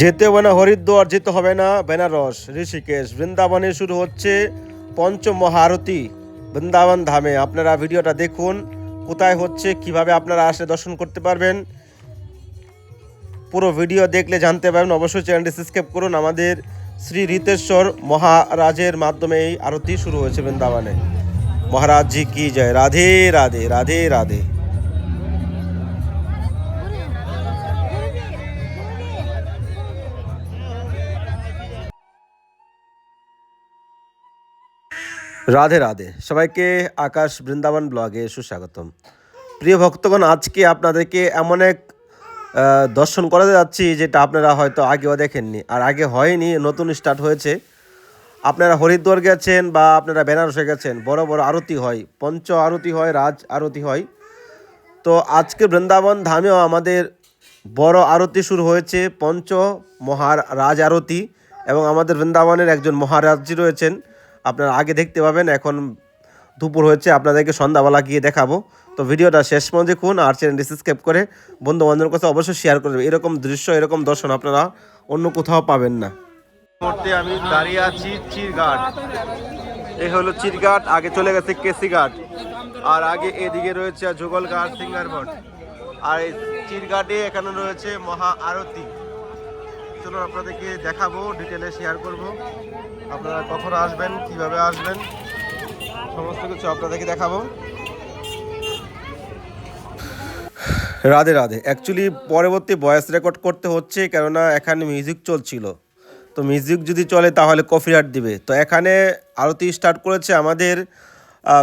যেতে হবে না, হরিদ্বার যেতে হবে না, বেনারস, ঋষিকেশ, বৃন্দাবনে শুরু হচ্ছে পঞ্চম মহারতি বৃন্দাবন ধামে। আপনারা ভিডিওটা দেখুন, কোথায় হচ্ছে, কীভাবে আপনারা আসে দর্শন করতে পারবেন। পুরো ভিডিও দেখলে জানতে পারবেন। অবশ্যই চ্যানেলটি সাবস্ক্রাইব করুন। আমাদের শ্রী রিতেশ্বর মহারাজের মাধ্যমে এই আরতি শুরু হয়েছে বৃন্দাবনে। মহারাজ জি কি জয়। রাধে রাধে রাধে রাধে। রাধে রাধে। সবাইকে আকাশ বৃন্দাবন ব্লগে সুস্বাগতম। প্রিয় ভক্তগণ, আজকে আপনাদেরকে এমন এক দর্শন করাতে যাচ্ছি যেটা আপনারা হয়তো আগেও দেখেননি আর আগে হয়নি, নতুন স্টার্ট হয়েছে। আপনারা হরিদ্বার গেছেন বা আপনারা বেনারসে গেছেন, বড় বড় আরতি হয়, পঞ্চ আরতি হয়, রাজ আরতি হয়। তো আজকে বৃন্দাবন ধামেও আমাদের বড় আরতি শুরু হয়েছে, পঞ্চ মহার রাজ আরতি এবং আমাদের বৃন্দাবনের একজন মহারাজজি রয়েছেন। আপনারা আগে দেখতে পাবেন, এখন দুপুর হয়েছে, আপনাদেরকে সন্ধ্যাবেলা গিয়ে দেখাবো। তো ভিডিওটা শেষ পর্যন্ত দেখুন আর চ্যানেলটি সাবস্ক্রাইব করে বন্ধু বান্ধবের কাছে অবশ্যই শেয়ার করবেন। এরকম দৃশ্য, এরকম দর্শন আপনারা অন্য কোথাও পাবেন না। আমি দাঁড়িয়ে আছি চিরঘাট। এই হলো চিরঘাট, আগে চলে গেছে কেসিঘাট আর আগে এদিকে রয়েছে যুগলঘাট সিঙ্গারবট আর এই চিরঘাটে এখানে রয়েছে মহা আরতি। চলুন আপনাদেরকে দেখাবো ডিটেলে শেয়ার করব। আপনারা কখন আসবেন, কীভাবে আসবেন, সমস্ত কিছু আপনাদেরকে দেখাবো। রাধে রাধে। অ্যাকচুয়ালি পরবর্তী ভয়েস রেকর্ড করতে হচ্ছে, কেননা এখানে মিউজিক চলছিল। তো মিউজিক যদি চলে, তাহলে কফি কপিরাইট দিবে। তো এখানে আরতি স্টার্ট করেছে আমাদের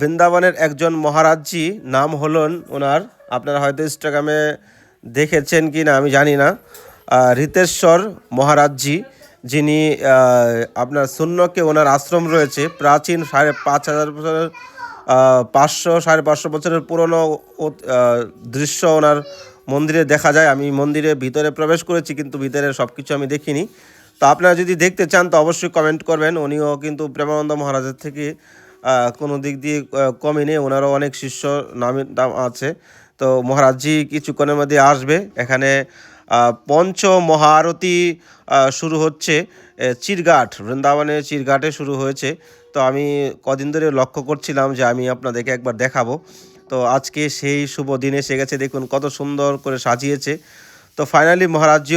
বৃন্দাবনের একজন মহারাজজি। নাম হলেন ওনার। আপনারা হয়তো ইনস্টাগ্রামে দেখেছেন কি না আমি জানি না। রিতেশ্বর মহারাজজি যিনি আপনার শূন্যকে ওনার আশ্রম রয়েছে প্রাচীন সাড়ে পাঁচ হাজার বছরের পাঁচশো সাড়ে পাঁচশো বছরের পুরনো দৃশ্য ওনার মন্দিরে দেখা যায়। আমি মন্দিরে ভিতরে প্রবেশ করেছি কিন্তু ভিতরে সব কিছু আমি দেখিনি। তো আপনারা যদি দেখতে চান তো অবশ্যই কমেন্ট করবেন। উনিও কিন্তু প্রেমানন্দ মহারাজের থেকে কোনো দিক দিয়ে আহ, কমেনি। ওনারও অনেক শিষ্য নামে দাম আছে। তো মহারাজজি কিছুক্ষণের মধ্যে আসবে। এখানে পঞ্চ মহারতি শুরু হচ্ছে চিরঘাট বৃন্দাবনে চিরঘাটে শুরু হয়েছে। তো আমি কদিন ধরে লক্ষ্য করছিলাম যে আমি আপনাদেরকে একবার দেখাবো। তো আজকে সেই শুভ দিন এসে গেছে দেখুন কত সুন্দর করে সাজিয়েছে। তো ফাইনালি মহারাজ্য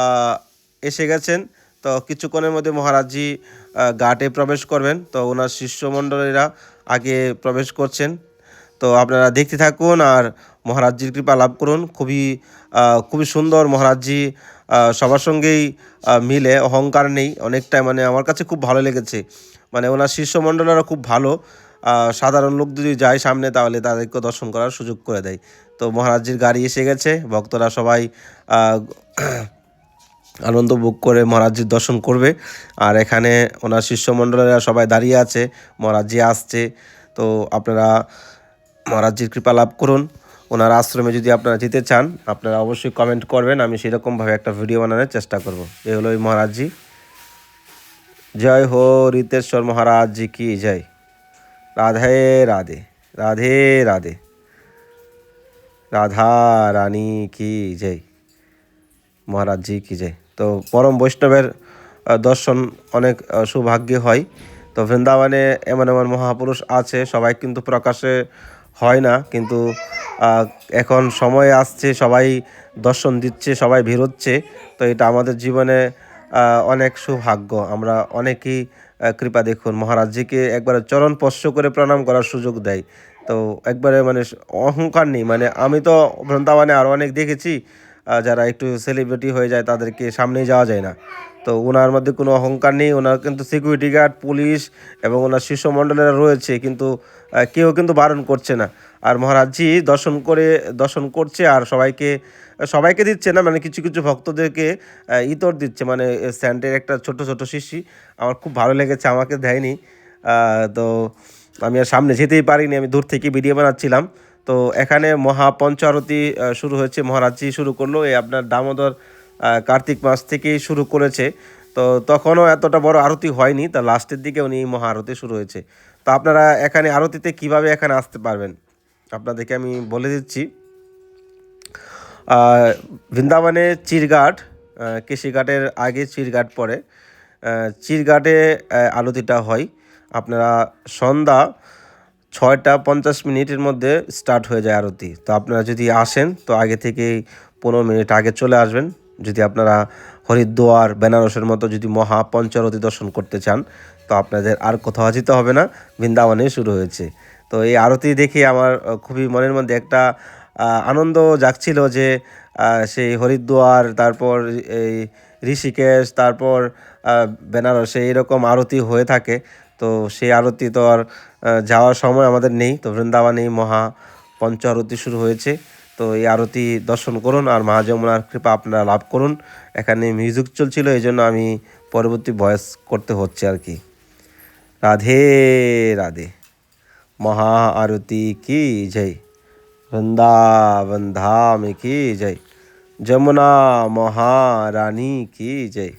আহ, এসে গেছেন। তো কিছুক্ষণের মধ্যে মহারাজজি ঘাটে প্রবেশ করবেন। তো ওনার শিষ্যমণ্ডলীরা আগে প্রবেশ করছেন। তো আপনারা দেখতে থাকুন আর মহারাজজির কৃপা লাভ করুন। খুবই খুবই সুন্দর মহারাজজি সবার সঙ্গেই মিলে, অহংকার নেই অনেকটাই মানে আমার কাছে খুব ভালো লেগেছে। মানে ওনার শিষ্যমণ্ডলেরা খুব ভালো। সাধারণ লোক যদি যায় সামনে তাহলে তাদেরকে দর্শন করার সুযোগ করে দেয়। তো মহারাজজির গাড়ি এসে গেছে, ভক্তরা সবাই আনন্দ ভোগ করে মহারাজজির দর্শন করবে। আর এখানে ওনার শিষ্যমণ্ডলেরা সবাই দাঁড়িয়ে আছে, মহারাজজি আসছে। তো আপনারা মহারাজজির কৃপা লাভ করুন। ওনার আশ্রমে যদি আপনারা যেতে চান, আপনারা অবশ্যই কমেন্ট করবেন, আমি সেরকমভাবে একটা ভিডিও বানানোর চেষ্টা করব। এই হলো ওই মহারাজজি। জয় হো রিতেশ্বর মহারাজজি কি জয়। রাধে রাধে রাধে রাধে। রাধা রানী কি জয়। মহারাজজি কি জয়। তো পরম বৈষ্ণবের দর্শন অনেক সৌভাগ্য হয়। তো বৃন্দাবনে এমন এমন মহাপুরুষ আছে, সবাই কিন্তু প্রকাশে হয় না, কিন্তু এখন সময় আসছে, সবাই দর্শন দিচ্ছে, সবাই বেরোচ্ছে তো এটা আমাদের জীবনে অনেক সৌভাগ্য। আমরা অনেকেই কৃপা দেখুন, মহারাজজিকে একবারে চরণ স্পর্শ করে প্রণাম করার সুযোগ দেয়। তো একবারে মানে অহংকার নেই মানে আমি তো বৃন্দাবনে আরও অনেক দেখেছি যারা একটু সেলিব্রিটি হয়ে যায়, তাদেরকে সামনেই যাওয়া যায় না। তো ওনার মধ্যে কোনো অহংকার নেই, ওনার কিন্তু সিকিউরিটি গার্ড পুলিশ এবং ওনার শিষ্যমণ্ডলেরা রয়েছে, কিন্তু কেউ কিন্তু বারণ করছে না। আর মহারাজজি দর্শন করে, দর্শন করছে আর সবাইকে সবাইকে দিচ্ছে না মানে কিছু কিছু ভক্তদেরকে ইতর দিচ্ছে। মানে স্যান্ডের একটা ছোট ছোট শিশি আমার খুব ভালো লেগেছে, আমাকে দেয়নি। তো আমি আর সামনে যেতেই পারিনি, আমি দূর থেকে ভিডিও বানাচ্ছিলাম। তো এখানে মহাপঞ্চ আরতি শুরু হয়েছে, মহারাজজি শুরু করল, এই আপনার দামোদর কার্তিক মাস থেকেই শুরু করেছে। তো তখনও এতটা বড় আরতি হয়নি, তা লাস্টের দিকে উনি মহা আরতি শুরু হয়েছে। তো আপনারা এখানে আরতিতে কীভাবে এখানে আসতে পারবেন? আপনাদেরকে আমি বলে দিচ্ছি। বৃন্দাবনে চিরঘাট কৃষিঘাটের আগে চিরঘাট পড়ে চিরঘাটে আরতিটা হয়। আপনারা সন্ধ্যা ছয়টা পঞ্চাশ মিনিটের মধ্যে স্টার্ট হয়ে যায় আরতি। তো আপনারা যদি আসেন, তো আগে থেকেই পনেরো মিনিট আগে চলে আসবেন। যদি আপনারা হরিদ্বার, বেনারসের মতো যদি মহা পঞ্চরতি দর্শন করতে চান, তো আপনাদের আর কোথাও যেতে হবে না বৃন্দাবনে শুরু হয়েছে। তো এই আরতি দেখে আমার খুবই মনের মধ্যে একটা আনন্দ জাগছিল যে সেই হরিদ্বার, তারপর এই ঋষিকেশ, তারপর বেনারসে এরকম আরতি হয়ে থাকে। তো সেই আরতি তো আর যাওয়ার সময় আমাদের নেই। তো বৃন্দাবনে এই মহা পঞ্চ আরতি শুরু হয়েছে। তো এই আরতি দর্শন করুন আর মহাজমনার কৃপা আপনারা লাভ করুন। এখানে মিউজিক চলছিল এই জন্য আমি পরবর্তী ভয়েস করতে হচ্ছে আর কি। রাধে রাধে। মহা আরতি কি জয়। বৃন্দাবন ধাম কি জয়। যমুনা মহারানী কি জয়।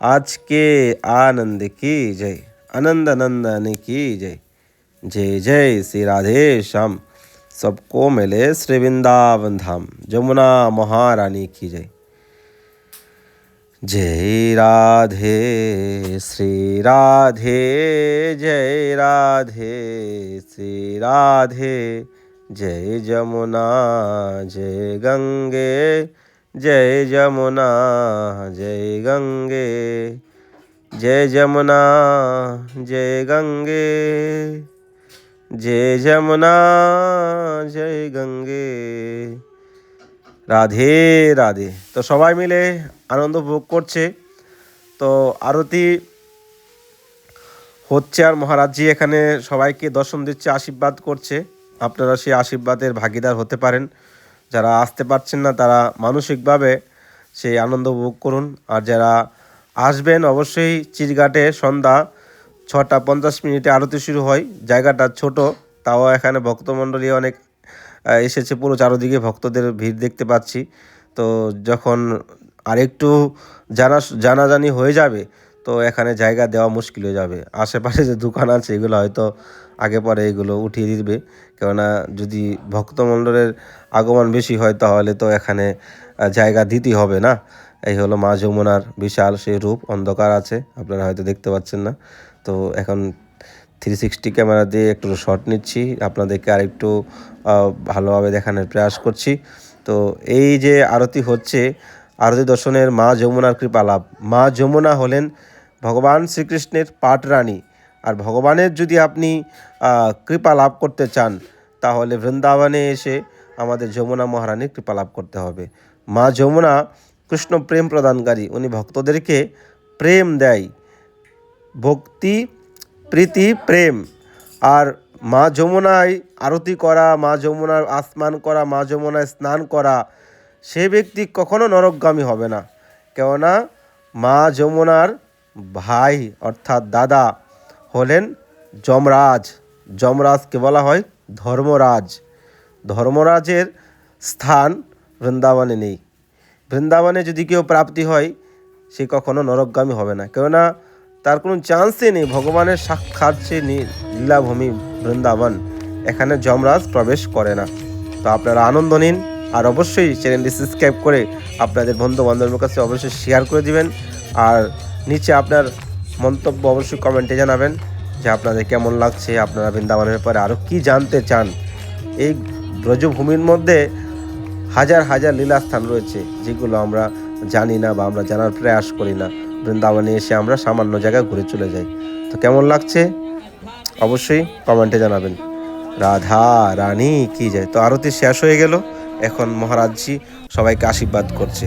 আজকে আনন্দ কি জয়। আনন্দ নন্দন কি জয়। জয় জয় শ্রী রাধে শ্যাম। सबको मिले श्री वृंदावन धाम। जमुना महारानी की जय। जय राधे, श्री राधे, जय राधे, श्री राधे, जय जमुना, जय गंगे, जय जमुना, जय गंगे, जय जमुना, जय गंगे। जय जमुना जय गंगे রাধে রাধে তো সবাই মিলে আনন্দ ভোগ করছে তো আরতি হচ্ছে আর মহারাজজি এখানে সবাইকে দর্শন দিচ্ছে আশীর্বাদ করছে আপনারা সেই আশীর্বাদের ভাগিদার হতে পারেন যারা আসতে পারছেন না তারা মানসিকভাবে সেই আনন্দ ভোগ করুন আর যারা আসবেন অবশ্যই চিরঘাটে সন্ধ্যা ছটা পঞ্চাশ মিনিটে আরতি শুরু হয়। জায়গাটা ছোট, তাও এখানে ভক্তমণ্ডলী অনেক এসেছে পুরো চারদিকে ভক্তদের ভিড় দেখতে পাচ্ছি। তো যখন আরেকটু জানা, জানাজানি হয়ে যাবে, তো এখানে জায়গা দেওয়া মুশকিল হয়ে যাবে। আশেপাশে যে দোকান আছে, এগুলো হয়তো আগে পরে এগুলো উঠিয়ে দিবে। কেননা যদি ভক্তমণ্ডলের আগমন বেশি হয়, তাহলে তো এখানে জায়গা দিতেই হবে না। এই হলো মা যমুনার বিশাল সেই রূপ, অন্ধকার আছে। আপনারা হয়তো দেখতে পাচ্ছেন না। তো এখন থ্রি সিক্সটি ক্যামেরা দিয়ে একটু শট নিচ্ছি। আপনাদেরকে আরেকটু ভালোভাবে দেখানোর প্রয়াস করছি। তো এই যে আরতি হচ্ছে, আরতি দর্শনের মা যমুনার কৃপা লাভ। মা যমুনা হলেন ভগবান শ্রীকৃষ্ণের পাটরানী। আর ভগবানের যদি আপনি কৃপা লাভ করতে চান, তাহলে বৃন্দাবনে এসে আমাদের যমুনা মহারানীর কৃপা লাভ করতে হবে। মা যমুনা কৃষ্ণ প্রেম প্রদানকারী। উনি ভক্তদেরকে প্রেম দেয়। ভক্তি, প্রীতি, প্রেম। আর মা যমুনায় আরতি করা, মা যমুনার আসমান করা, মা যমুনায় স্নান করা, সে ব্যক্তি কখনো নরকগামী হবে না। কেননা মা যমুনার ভাই অর্থাৎ দাদা হলেন যমরাজ। যমরাজকে বলা হয় ধর্মরাজ। ধর্মরাজের স্থান বৃন্দাবনে নেই। বৃন্দাবনে যদি কেউ প্রাপ্তি হয়, সে কখনো নরকগামী হবে না। কেননা তার কোনো চান্সই নেই। ভগবানের সাক্ষাৎ সে লীলাভূমি বৃন্দাবন। এখানে যমরাজ প্রবেশ করে না। তো আপনারা আনন্দ নিন আর অবশ্যই চ্যানেলটি সাবস্ক্রাইব করে আপনাদের বন্ধু বান্ধবের কাছে অবশ্যই শেয়ার করে দিবেন। আর নিচে আপনার মন্তব্য অবশ্যই কমেন্টে জানাবেন যে আপনাদের কেমন লাগছে, আপনারা বৃন্দাবনের ব্যাপারে আরও কী জানতে চান। এই ব্রজভূমির মধ্যে হাজার হাজার লীলাস্থান রয়েছে, যেগুলো আমরা জানি না বা আমরা জানার প্রয়াস করি না। বৃন্দাবনে এসে আমরা সামান্য জায়গায় ঘুরে চলে যাই। তো কেমন লাগছে? অবশ্যই কমেন্টে জানাবেন। রাধা রানী, কি যায় তো আরতি শেষ হয়ে গেল। এখন মহারাজজি সবাইকে আশীর্বাদ করছে।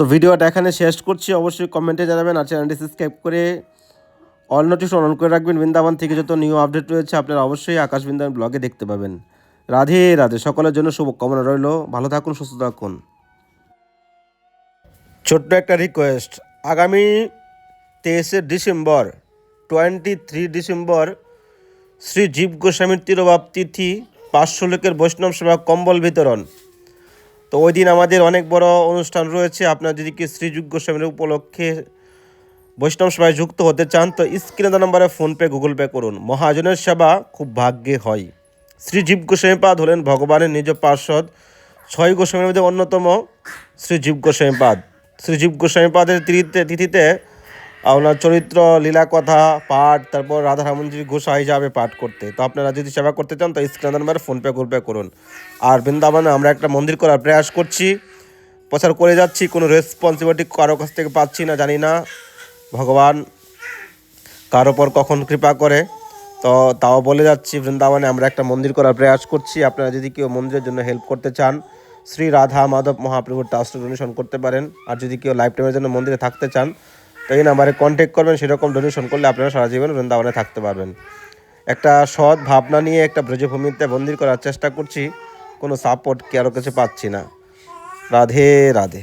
তো ভিডিওটা এখানে শেষ করছি। অবশ্যই কমেন্টে জানাবেন আর চ্যানেলটি সাবস্ক্রাইব করে অল নোটিফিকেশন অন করে রাখবেন। বৃন্দাবন থেকে যত নিউ আপডেট রয়েছে, আপনারা অবশ্যই আকাশ বৃন্দাবন ব্লগে দেখতে পাবেন। রাধে রাধে, সকলের জন্য শুভকামনা রইল। ভালো থাকুন, সুস্থ থাকুন। ছোট্ট একটা রিকোয়েস্ট আগামী তেইশে December twenty three December, Shri Jiva গোস্বামীর তিরোভাব তিথি, পাঁচশো লোকের বৈষ্ণব সেবা কম্বল বিতরণ। তো ওই দিন আমাদের অনেক বড় অনুষ্ঠান রয়েছে। আপনার যদি কি শ্রীযুগ স্বামীর উপলক্ষে বৈষ্ণব সভায় যুক্ত হতে চান, তো স্ক্রিনে নম্বরে ফোনপে গুগল পে করুন। মহাজনের সেবা খুব ভাগ্যে হয়। শ্রীজীব গোস্বামীপাদ হলেন ভগবানের নিজ পার্ষদ ছয় গোস্বামীর মধ্যে অন্যতম শ্রীজীব গোস্বামীপাদ শ্রীজীব গোস্বামীপাদের তিথিতে তিথিতে আপনার চরিত্র, লীলা কথা, পাঠ, তারপর রাধা রামঞ্জির গোসাই যাবে পাঠ করতে। তো আপনারা যদি সেবা করতে চান তো স্ক্রিনে নম্বরে ফোনপে, গুগল পে করুন। আর বৃন্দাবনে আমরা একটা মন্দির করার প্রয়াস করছি। প্রচার করে যাচ্ছি, কোনো রেসপন্সিবিলিটি কারও কাছ থেকে পাচ্ছি না, জানি না। ভগবান কার ওপর কখন কৃপা করে। তো তাও বলে যাচ্ছি, বৃন্দাবনে আমরা একটা মন্দির করার প্রয়াস করছি। আপনারা যদি কেউ মন্দিরের জন্য হেল্প করতে চান, শ্রী রাধা মাধব মহাপ্রভুর ট্রাস্ট ডোনেশন করতে পারেন। আর যদি কেউ লাইফ টাইমের জন্য মন্দিরে থাকতে চান তো এই নাম্বারে কন্ট্যাক্ট করবেন, সেরকম ডোনেশন করলে আপনারা সারা জীবন বৃন্দাবনে থাকতে পারবেন। একটা সৎ ভাবনা নিয়ে একটা ব্রজভূমিতে বন্দির করার চেষ্টা করছি, কোনো সাপোর্ট কারও কাছে পাচ্ছি না। রাধে রাধে।